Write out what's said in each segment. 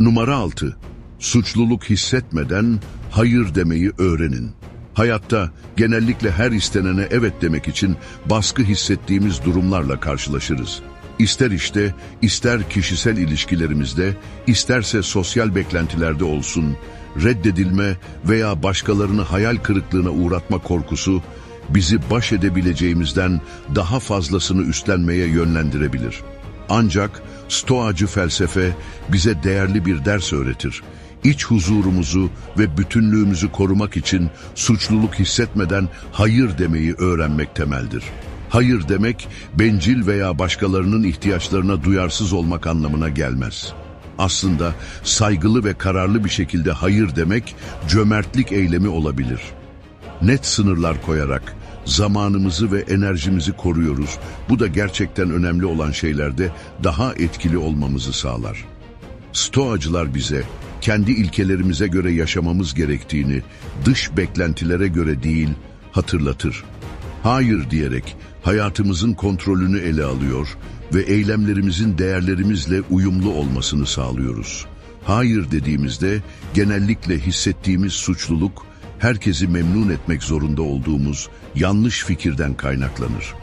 Numara 6. Suçluluk hissetmeden hayır demeyi öğrenin. Hayatta genellikle her istenene evet demek için baskı hissettiğimiz durumlarla karşılaşırız. İster işte, ister kişisel ilişkilerimizde, isterse sosyal beklentilerde olsun, reddedilme veya başkalarını hayal kırıklığına uğratma korkusu bizi baş edebileceğimizden daha fazlasını üstlenmeye yönlendirebilir. Ancak Stoacı felsefe bize değerli bir ders öğretir. İç huzurumuzu ve bütünlüğümüzü korumak için suçluluk hissetmeden hayır demeyi öğrenmek temeldir. Hayır demek bencil veya başkalarının ihtiyaçlarına duyarsız olmak anlamına gelmez. Aslında saygılı ve kararlı bir şekilde hayır demek cömertlik eylemi olabilir. Net sınırlar koyarak zamanımızı ve enerjimizi koruyoruz. Bu da gerçekten önemli olan şeylerde daha etkili olmamızı sağlar. Stoacılar bize kendi ilkelerimize göre yaşamamız gerektiğini dış beklentilere göre değil hatırlatır. Hayır diyerek hayatımızın kontrolünü ele alıyor ve eylemlerimizin değerlerimizle uyumlu olmasını sağlıyoruz. Hayır dediğimizde genellikle hissettiğimiz suçluluk, herkesi memnun etmek zorunda olduğumuz yanlış fikirden kaynaklanır.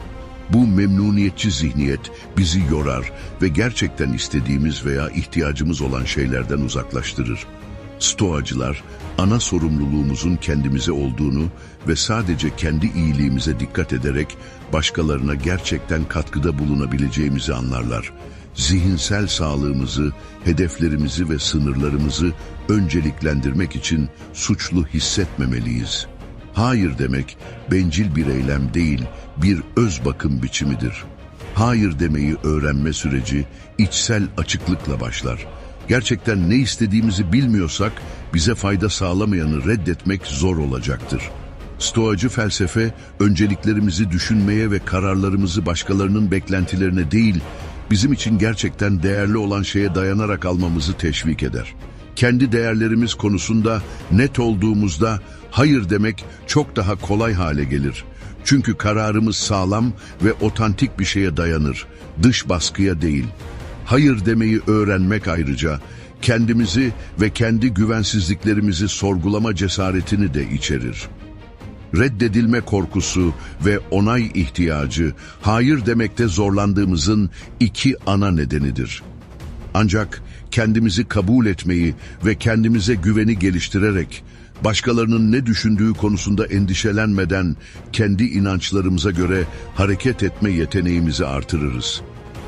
Bu memnuniyetçi zihniyet bizi yorar ve gerçekten istediğimiz veya ihtiyacımız olan şeylerden uzaklaştırır. Stoacılar, ana sorumluluğumuzun kendimize olduğunu ve sadece kendi iyiliğimize dikkat ederek başkalarına gerçekten katkıda bulunabileceğimizi anlarlar. Zihinsel sağlığımızı, hedeflerimizi ve sınırlarımızı önceliklendirmek için suçlu hissetmemeliyiz. Hayır demek bencil bir eylem değil, bir öz bakım biçimidir. Hayır demeyi öğrenme süreci içsel açıklıkla başlar. Gerçekten ne istediğimizi bilmiyorsak bize fayda sağlamayanı reddetmek zor olacaktır. Stoacı felsefe önceliklerimizi düşünmeye ve kararlarımızı başkalarının beklentilerine değil, bizim için gerçekten değerli olan şeye dayanarak almamızı teşvik eder. Kendi değerlerimiz konusunda net olduğumuzda hayır demek çok daha kolay hale gelir. Çünkü kararımız sağlam ve otantik bir şeye dayanır, dış baskıya değil. Hayır demeyi öğrenmek ayrıca kendimizi ve kendi güvensizliklerimizi sorgulama cesaretini de içerir. Reddedilme korkusu ve onay ihtiyacı hayır demekte zorlandığımızın iki ana nedenidir. Ancak kendimizi kabul etmeyi ve kendimize güveni geliştirerek başkalarının ne düşündüğü konusunda endişelenmeden kendi inançlarımıza göre hareket etme yeteneğimizi artırırız.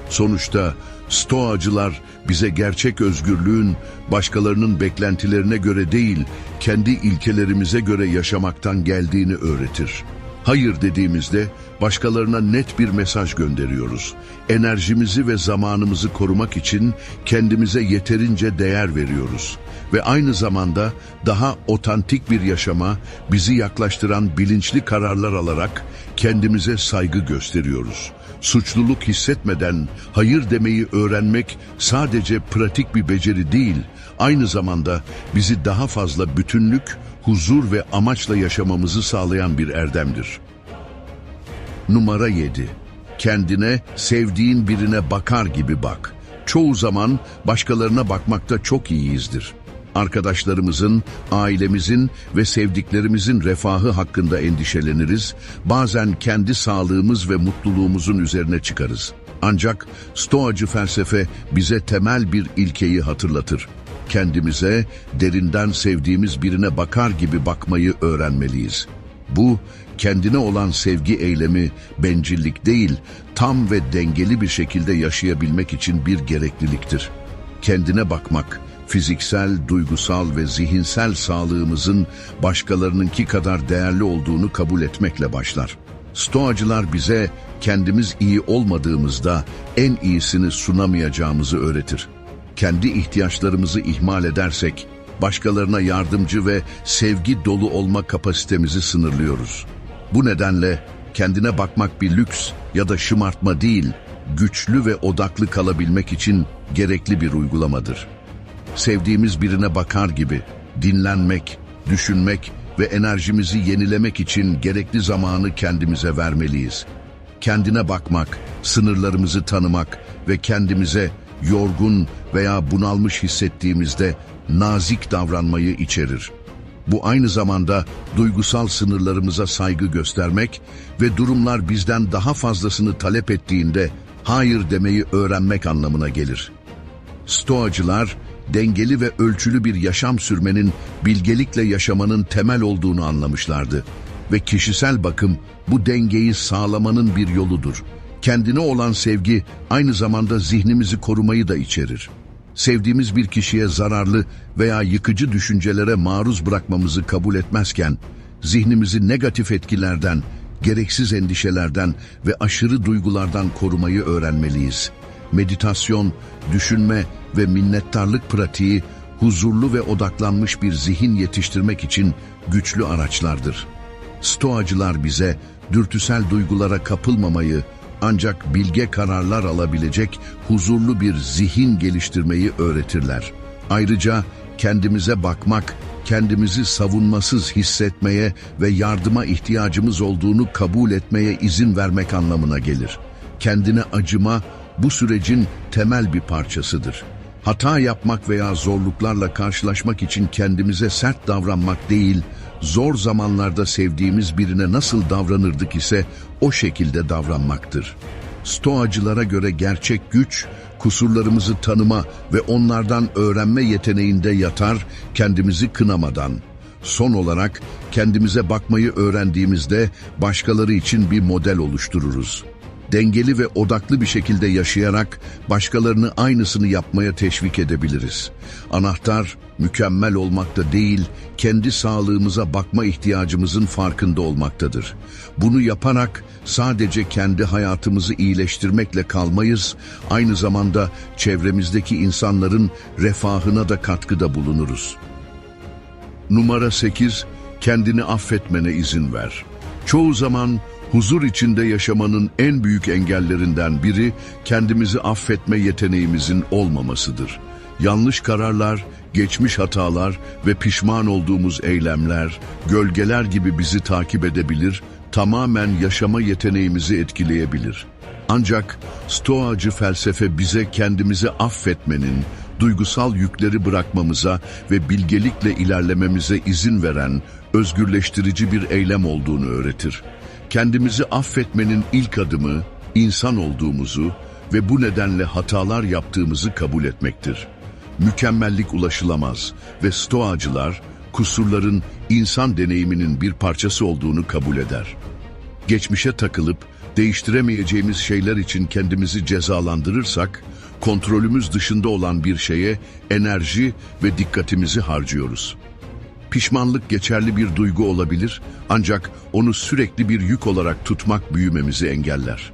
Sonuçta Stoacılar bize gerçek özgürlüğün başkalarının beklentilerine göre değil, kendi ilkelerimize göre yaşamaktan geldiğini öğretir. Hayır dediğimizde başkalarına net bir mesaj gönderiyoruz. Enerjimizi ve zamanımızı korumak için kendimize yeterince değer veriyoruz. Ve aynı zamanda daha otantik bir yaşama bizi yaklaştıran bilinçli kararlar alarak kendimize saygı gösteriyoruz. Suçluluk hissetmeden hayır demeyi öğrenmek sadece pratik bir beceri değil, aynı zamanda bizi daha fazla bütünlük, huzur ve amaçla yaşamamızı sağlayan bir erdemdir. Numara 7. Kendine sevdiğin birine bakar gibi bak. Çoğu zaman başkalarına bakmakta çok iyiyizdir. Arkadaşlarımızın, ailemizin ve sevdiklerimizin refahı hakkında endişeleniriz, bazen kendi sağlığımız ve mutluluğumuzun üzerine çıkarız. Ancak Stoacı felsefe bize temel bir ilkeyi hatırlatır. Kendimize, derinden sevdiğimiz birine bakar gibi bakmayı öğrenmeliyiz. Bu, kendine olan sevgi eylemi bencillik değil, tam ve dengeli bir şekilde yaşayabilmek için bir gerekliliktir. Kendine bakmak, fiziksel, duygusal ve zihinsel sağlığımızın başkalarınınki kadar değerli olduğunu kabul etmekle başlar. Stoacılar bize kendimiz iyi olmadığımızda en iyisini sunamayacağımızı öğretir. Kendi ihtiyaçlarımızı ihmal edersek, başkalarına yardımcı ve sevgi dolu olma kapasitemizi sınırlıyoruz. Bu nedenle kendine bakmak bir lüks ya da şımartma değil, güçlü ve odaklı kalabilmek için gerekli bir uygulamadır. Sevdiğimiz birine bakar gibi dinlenmek, düşünmek ve enerjimizi yenilemek için gerekli zamanı kendimize vermeliyiz. Kendine bakmak, sınırlarımızı tanımak ve kendimize yorgun veya bunalmış hissettiğimizde nazik davranmayı içerir. Bu aynı zamanda duygusal sınırlarımıza saygı göstermek ve durumlar bizden daha fazlasını talep ettiğinde hayır demeyi öğrenmek anlamına gelir. Stoacılar, dengeli ve ölçülü bir yaşam sürmenin bilgelikle yaşamanın temel olduğunu anlamışlardı. Ve kişisel bakım bu dengeyi sağlamanın bir yoludur. Kendine olan sevgi aynı zamanda zihnimizi korumayı da içerir. Sevdiğimiz bir kişiye zararlı veya yıkıcı düşüncelere maruz bırakmamızı kabul etmezken, zihnimizi negatif etkilerden, gereksiz endişelerden ve aşırı duygulardan korumayı öğrenmeliyiz. Meditasyon, düşünme ve minnettarlık pratiği huzurlu ve odaklanmış bir zihin yetiştirmek için güçlü araçlardır. Stoacılar bize dürtüsel duygulara kapılmamayı ancak bilge kararlar alabilecek huzurlu bir zihin geliştirmeyi öğretirler. Ayrıca kendimize bakmak, kendimizi savunmasız hissetmeye ve yardıma ihtiyacımız olduğunu kabul etmeye izin vermek anlamına gelir. Kendine acıma bu sürecin temel bir parçasıdır. Hata yapmak veya zorluklarla karşılaşmak için kendimize sert davranmak değil, zor zamanlarda sevdiğimiz birine nasıl davranırdık ise o şekilde davranmaktır. Stoacılara göre gerçek güç, kusurlarımızı tanıma ve onlardan öğrenme yeteneğinde yatar, kendimizi kınamadan. Son olarak kendimize bakmayı öğrendiğimizde başkaları için bir model oluştururuz dengeli ve odaklı bir şekilde yaşayarak başkalarını aynısını yapmaya teşvik edebiliriz. Anahtar mükemmel olmakta değil, kendi sağlığımıza bakma ihtiyacımızın farkında olmaktadır. Bunu yaparak sadece kendi hayatımızı iyileştirmekle kalmayız, aynı zamanda çevremizdeki insanların refahına da katkıda bulunuruz. Numara 8, kendini affetmene izin ver. Çoğu zaman huzur içinde yaşamanın en büyük engellerinden biri kendimizi affetme yeteneğimizin olmamasıdır. Yanlış kararlar, geçmiş hatalar ve pişman olduğumuz eylemler, gölgeler gibi bizi takip edebilir, tamamen yaşama yeteneğimizi etkileyebilir. Ancak Stoacı felsefe bize kendimizi affetmenin, duygusal yükleri bırakmamıza ve bilgelikle ilerlememize izin veren özgürleştirici bir eylem olduğunu öğretir kendimizi affetmenin ilk adımı insan olduğumuzu ve bu nedenle hatalar yaptığımızı kabul etmektir. Mükemmellik ulaşılamaz ve stoacılar kusurların insan deneyiminin bir parçası olduğunu kabul eder. Geçmişe takılıp değiştiremeyeceğimiz şeyler için kendimizi cezalandırırsak, kontrolümüz dışında olan bir şeye enerji ve dikkatimizi harcıyoruz. Pişmanlık geçerli bir duygu olabilir ancak onu sürekli bir yük olarak tutmak büyümemizi engeller.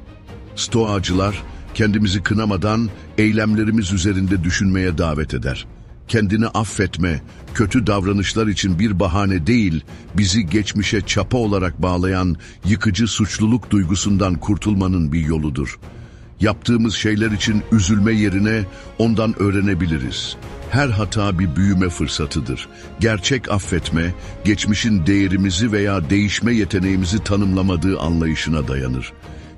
Stoacılar kendimizi kınamadan eylemlerimiz üzerinde düşünmeye davet eder. Kendini affetme, kötü davranışlar için bir bahane değil, bizi geçmişe çapa olarak bağlayan yıkıcı suçluluk duygusundan kurtulmanın bir yoludur. Yaptığımız şeyler için üzülme yerine ondan öğrenebiliriz. Her hata bir büyüme fırsatıdır. Gerçek affetme, geçmişin değerimizi veya değişme yeteneğimizi tanımlamadığı anlayışına dayanır.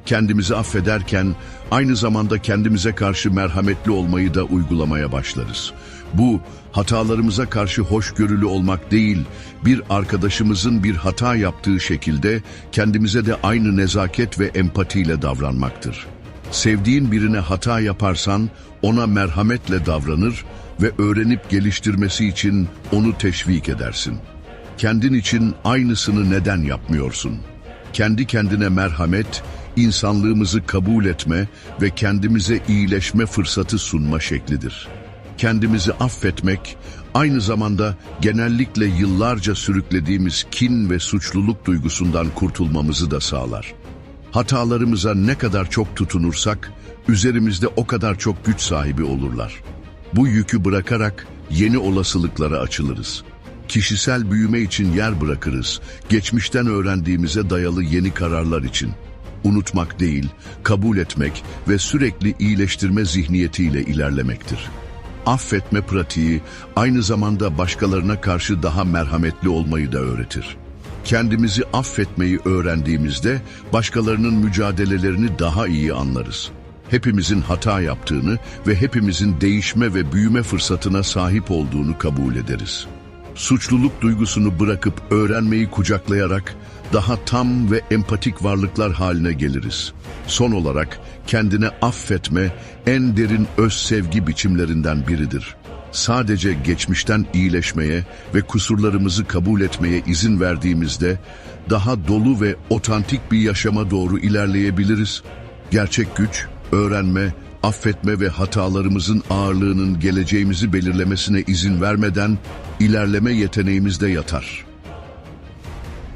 Kendimizi affederken aynı zamanda kendimize karşı merhametli olmayı da uygulamaya başlarız. Bu hatalarımıza karşı hoşgörülü olmak değil, bir arkadaşımızın bir hata yaptığı şekilde kendimize de aynı nezaket ve empatiyle davranmaktır. Sevdiğin birine hata yaparsan ona merhametle davranır ve öğrenip geliştirmesi için onu teşvik edersin. Kendin için aynısını neden yapmıyorsun? Kendi kendine merhamet, insanlığımızı kabul etme ve kendimize iyileşme fırsatı sunma şeklidir. Kendimizi affetmek, aynı zamanda genellikle yıllarca sürüklediğimiz kin ve suçluluk duygusundan kurtulmamızı da sağlar. Hatalarımıza ne kadar çok tutunursak, üzerimizde o kadar çok güç sahibi olurlar. Bu yükü bırakarak yeni olasılıklara açılırız. Kişisel büyüme için yer bırakırız, geçmişten öğrendiğimize dayalı yeni kararlar için. Unutmak değil, kabul etmek ve sürekli iyileştirme zihniyetiyle ilerlemektir. Affetme pratiği aynı zamanda başkalarına karşı daha merhametli olmayı da öğretir. Kendimizi affetmeyi öğrendiğimizde başkalarının mücadelelerini daha iyi anlarız. hepimizin hata yaptığını ve hepimizin değişme ve büyüme fırsatına sahip olduğunu kabul ederiz. Suçluluk duygusunu bırakıp öğrenmeyi kucaklayarak daha tam ve empatik varlıklar haline geliriz. Son olarak kendine affetme en derin öz sevgi biçimlerinden biridir. Sadece geçmişten iyileşmeye ve kusurlarımızı kabul etmeye izin verdiğimizde daha dolu ve otantik bir yaşama doğru ilerleyebiliriz. Gerçek güç, öğrenme, affetme ve hatalarımızın ağırlığının geleceğimizi belirlemesine izin vermeden ilerleme yeteneğimizde yatar.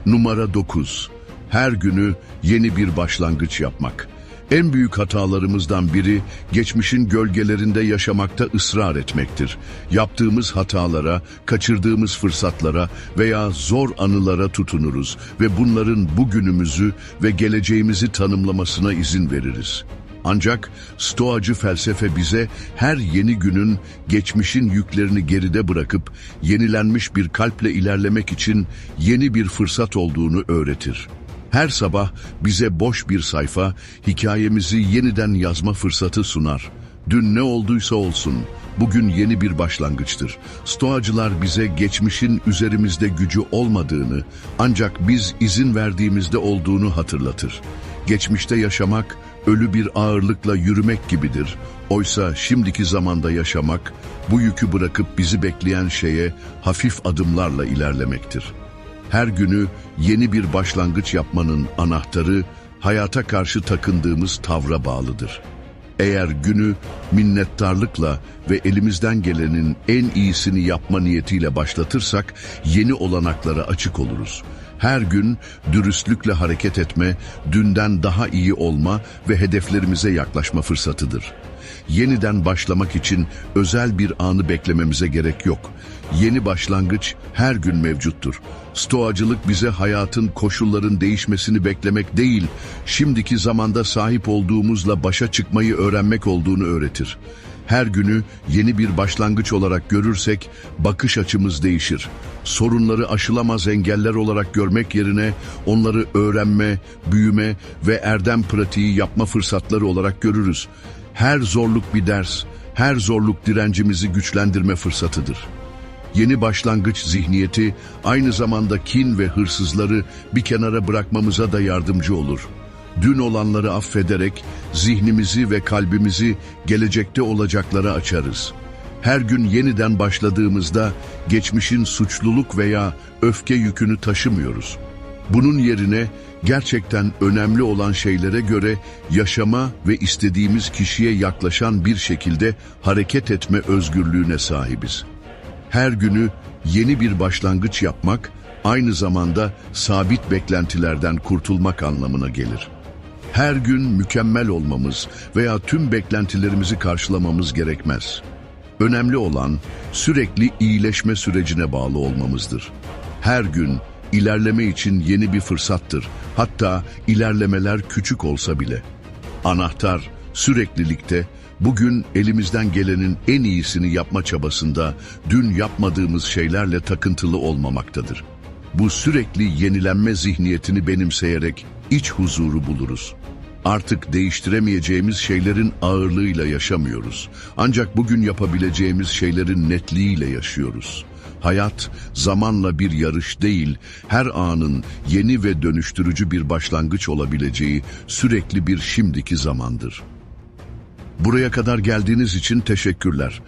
Numara 9. Her günü yeni bir başlangıç yapmak. En büyük hatalarımızdan biri geçmişin gölgelerinde yaşamakta ısrar etmektir. Yaptığımız hatalara, kaçırdığımız fırsatlara veya zor anılara tutunuruz ve bunların bugünümüzü ve geleceğimizi tanımlamasına izin veririz. Ancak stoacı felsefe bize her yeni günün geçmişin yüklerini geride bırakıp yenilenmiş bir kalple ilerlemek için yeni bir fırsat olduğunu öğretir. Her sabah bize boş bir sayfa, hikayemizi yeniden yazma fırsatı sunar. Dün ne olduysa olsun, bugün yeni bir başlangıçtır. Stoacılar bize geçmişin üzerimizde gücü olmadığını, ancak biz izin verdiğimizde olduğunu hatırlatır. Geçmişte yaşamak, ölü bir ağırlıkla yürümek gibidir. Oysa şimdiki zamanda yaşamak, bu yükü bırakıp bizi bekleyen şeye hafif adımlarla ilerlemektir. Her günü yeni bir başlangıç yapmanın anahtarı, hayata karşı takındığımız tavra bağlıdır. Eğer günü minnettarlıkla ve elimizden gelenin en iyisini yapma niyetiyle başlatırsak, yeni olanaklara açık oluruz. Her gün dürüstlükle hareket etme, dünden daha iyi olma ve hedeflerimize yaklaşma fırsatıdır. Yeniden başlamak için özel bir anı beklememize gerek yok. Yeni başlangıç her gün mevcuttur. Stoacılık bize hayatın koşulların değişmesini beklemek değil, şimdiki zamanda sahip olduğumuzla başa çıkmayı öğrenmek olduğunu öğretir. Her günü yeni bir başlangıç olarak görürsek bakış açımız değişir. Sorunları aşılamaz engeller olarak görmek yerine onları öğrenme, büyüme ve erdem pratiği yapma fırsatları olarak görürüz. Her zorluk bir ders, her zorluk direncimizi güçlendirme fırsatıdır. Yeni başlangıç zihniyeti aynı zamanda kin ve hırsızları bir kenara bırakmamıza da yardımcı olur. Dün olanları affederek zihnimizi ve kalbimizi gelecekte olacaklara açarız. Her gün yeniden başladığımızda geçmişin suçluluk veya öfke yükünü taşımıyoruz. Bunun yerine gerçekten önemli olan şeylere göre yaşama ve istediğimiz kişiye yaklaşan bir şekilde hareket etme özgürlüğüne sahibiz. Her günü yeni bir başlangıç yapmak aynı zamanda sabit beklentilerden kurtulmak anlamına gelir. Her gün mükemmel olmamız veya tüm beklentilerimizi karşılamamız gerekmez. Önemli olan sürekli iyileşme sürecine bağlı olmamızdır. Her gün ilerleme için yeni bir fırsattır. Hatta ilerlemeler küçük olsa bile. Anahtar süreklilikte bugün elimizden gelenin en iyisini yapma çabasında dün yapmadığımız şeylerle takıntılı olmamaktadır. Bu sürekli yenilenme zihniyetini benimseyerek iç huzuru buluruz. Artık değiştiremeyeceğimiz şeylerin ağırlığıyla yaşamıyoruz. Ancak bugün yapabileceğimiz şeylerin netliğiyle yaşıyoruz. Hayat zamanla bir yarış değil, her anın yeni ve dönüştürücü bir başlangıç olabileceği sürekli bir şimdiki zamandır. Buraya kadar geldiğiniz için teşekkürler.